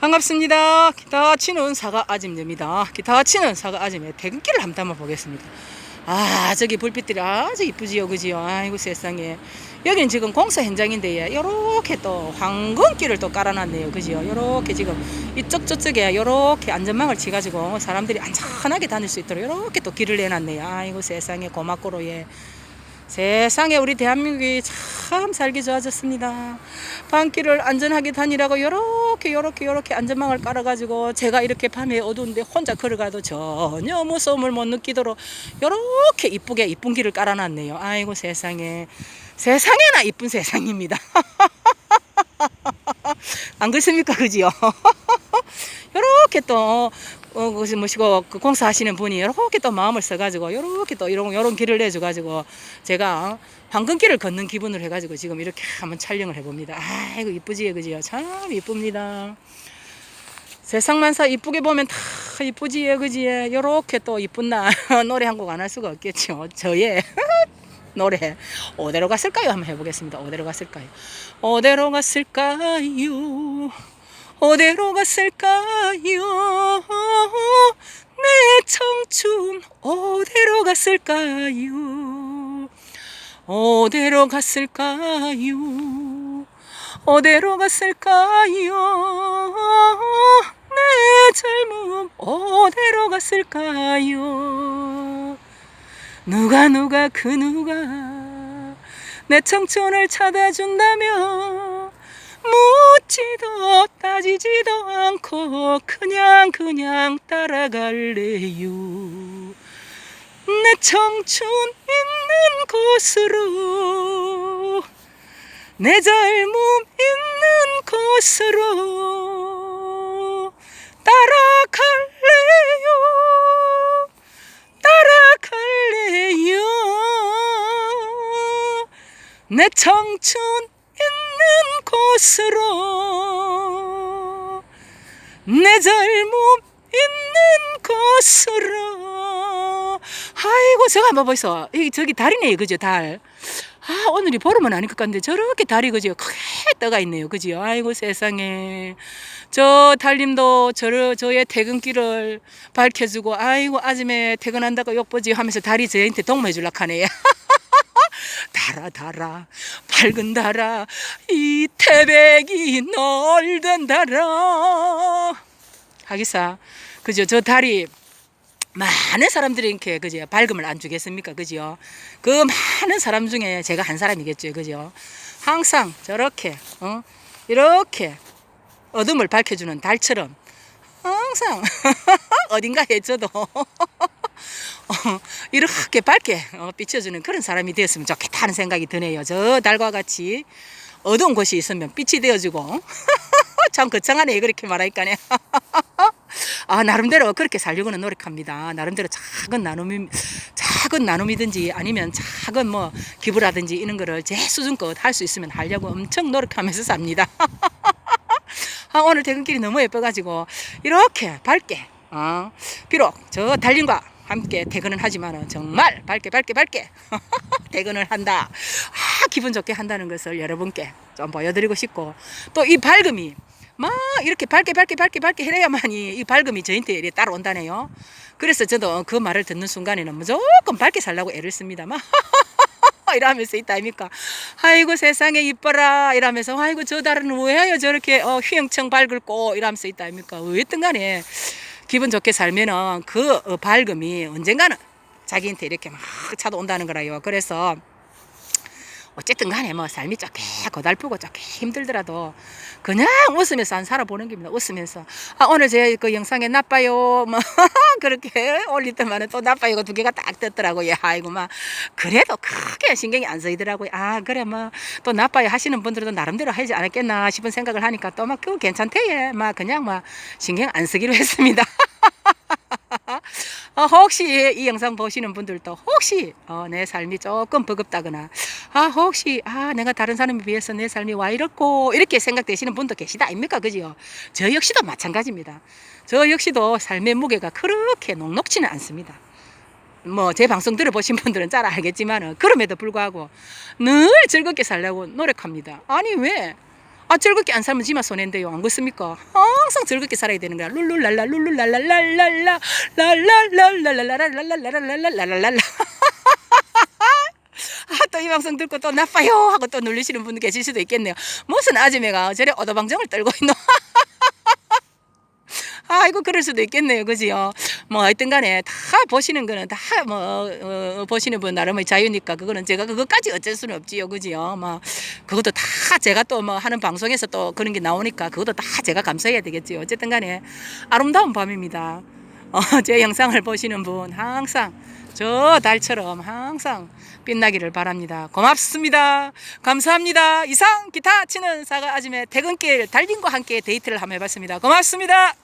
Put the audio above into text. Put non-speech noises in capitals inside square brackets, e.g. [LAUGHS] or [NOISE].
반갑습니다. 기타 치는 사과 아짐입니다. 기타 치는 사과 아짐의 퇴근길을 한번 담아 보겠습니다. 아, 저기 불빛들이 아주 이쁘지요, 그지요? 아이고 세상에. 여기는 지금 공사 현장인데, 요렇게 또 황금길을 또 깔아놨네요, 그지요? 요렇게 지금 이쪽 저쪽에 요렇게 안전망을 치가지고 사람들이 안전하게 다닐 수 있도록 요렇게 또 길을 내놨네요. 아이고 세상에 고맙고로 예. 세상에 우리 대한민국이 참 살기 좋아졌습니다. 밤길을 안전하게 다니라고 요렇게 요렇게 요렇게 안전망을 깔아가지고 제가 이렇게 밤에 어두운데 혼자 걸어가도 전혀 무서움을 못 느끼도록 요렇게 이쁘게 이쁜 길을 깔아놨네요. 아이고 세상에 세상에나 이쁜 세상입니다. [LAUGHS] 안 그렇습니까, 그지요? [LAUGHS] 요렇게 또 어, 그것이 뭐시고 그 공사하시는 분이 이렇게 또 마음을 써가지고 이렇게 또 이런 이런 길을 내줘가지고 제가 황금길을 걷는 기분으로 해가지고 지금 이렇게 한번 촬영을 해봅니다. 아이고 이쁘지 그지요? 참 이쁩니다. 세상만사 이쁘게 보면 다 이쁘지 그지? 이렇게 또 이쁜 날 [LAUGHS] 노래 한 곡 안 할 수가 없겠죠. 저의 [LAUGHS] 노래 어디로 갔을까요? 한번 해보겠습니다. 어디로 갔을까요? 어디로 갔을까요? 어디로 갔을까요? 내 청춘 어디로 갔을까요? 어디로 갔을까요? 어디로 갔을까요? 내 젊음 어디로 갔을까요? 누가 누가 그 누가 내 청춘을 찾아준다며 묻지도 따지지도 않고 그냥 그냥 따라갈래요. 내 청춘 있는 곳으로 내 젊음 있는 곳으로 따라갈래요. 따라갈래요. 내 청춘 곳으로 내 젊음 있는 곳으로. 아이고 저거 한번 보이소. 이 저기 달이네요. 그죠 달? 아, 오늘이 보름은 아닐 것 같은데 저렇게 달이 그죠? 크게 떠가 있네요. 그죠? 아이고 세상에. 저 달님도 저를 저의 퇴근길을 밝혀주고 아이고 아침에 퇴근한다고 욕보지 하면서 달이 저한테 동무해 줄라 하네요 [LAUGHS] 달아 달아. 밝은 달아. 이 태백이 널던 달아. 하기사 그죠? 저 달이 많은 사람들이 이렇게 그죠? 밝음을 안 주겠습니까? 그죠? 그 많은 사람 중에 제가 한 사람이겠죠. 그죠? 항상 저렇게 어? 이렇게 어둠을 밝혀주는 달처럼 항상 [LAUGHS] 어딘가에 저도 어, 이렇게 밝게 어, 비춰주는 그런 사람이 되었으면 좋겠다 하는 생각이 드네요. 저 달과 같이 어두운 곳이 있으면 빛이 되어주고 [LAUGHS] 참 거창하네 그렇게 말하니까네. [LAUGHS] 아 나름대로 그렇게 살려고는 노력합니다. 나름대로 작은 나눔이 작은 나눔이든지 아니면 작은 뭐 기부라든지 이런 거를 제 수준껏 할 수 있으면 하려고 엄청 노력하면서 삽니다. [LAUGHS] 아, 오늘 퇴근길이 너무 예뻐가지고 이렇게 밝게 어, 비록 저 달님과 함께 퇴근은 하지만 정말 밝게 밝게 밝게 [LAUGHS] 퇴근을 한다. 아, 기분 좋게 한다는 것을 여러분께 좀 보여드리고 싶고 또 이 밝음이 막 이렇게 밝게 밝게 밝게 밝게 해야만이 이 밝음이 저한테 이렇게 따라온다네요. 그래서 저도 그 말을 듣는 순간에는 무조건 밝게 살라고 애를 씁니다. 막 [LAUGHS] 이러면서 있다 아닙니까? 아이고 세상에 이뻐라 이러면서 아이고 저 달은 왜 저렇게 어, 휘영청 밝을꼬 이러면서 있다 아닙니까? 어쨌든 간에 기분 좋게 살면은 그 어, 밝음이 언젠가는 자기한테 이렇게 막 찾아온다는 거라요. 그래서 어쨌든 간에 뭐 삶이 쪼개 고달프고 쪼개 힘들더라도 그냥 웃으면서 한 살아보는 겁니다. 웃으면서 아 오늘 제 그 영상에 나빠요 뭐 [LAUGHS] 그렇게 올릴 때만은 또 나빠요가 두 개가 딱 떴더라고요. 아이고 막 그래도 크게 신경이 안 쓰이더라고요. 아 그래 뭐 또 나빠요 하시는 분들도 나름대로 하지 않았겠나 싶은 생각을 하니까 또 막 그거 괜찮대 예. 막 그냥 막 신경 안 쓰기로 했습니다. [LAUGHS] 어, 혹시 이 영상 보시는 분들도 혹시 어, 내 삶이 조금 버겁다거나 아 혹시 아 내가 다른 사람에 비해서 내 삶이 와 이렇고 이렇게 생각되시는 분도 계시다 아닙니까 그죠? 저 역시도 마찬가지입니다. 저 역시도 삶의 무게가 그렇게 녹록지는 않습니다. 뭐 제 방송 들어보신 분들은 잘 알겠지만 그럼에도 불구하고 늘 즐겁게 살려고 노력합니다. 아니 왜? 아 즐겁게 안 살면 지만 손해인데요 안 그렇습니까? 항상 즐겁게 살아야 되는 거야 룰룰랄라 룰룰랄랄랄랄라 랄랄랄랄랄랄랄랄랄랄랄랄랄랄랄랄랄랄랄 아또 이 방송 듣고 또 나빠요 하고 또 놀리시는 분도 계실 수도 있겠네요. 무슨 아줌매가 저래 오도방정을 떨고 있노? [LAUGHS] 아이고 그럴 수도 있겠네요. 그지요? 뭐 하여튼 간에 다 보시는 거는 다뭐 어, 보시는 분 나름의 자유니까 그거는 제가 그것까지 어쩔 수는 없지요. 그지요? 뭐 그것도 다 제가 또 뭐 하는 방송에서 또 그런 게 나오니까 그것도 다 제가 감수해야 되겠지요. 어쨌든 간에 아름다운 밤입니다. 어, 제 영상을 보시는 분 항상 저 달처럼 항상 빛나기를 바랍니다. 고맙습니다. 감사합니다. 이상 기타 치는 사과 아줌의 퇴근길 달님과 함께 데이트를 한번 해봤습니다. 고맙습니다.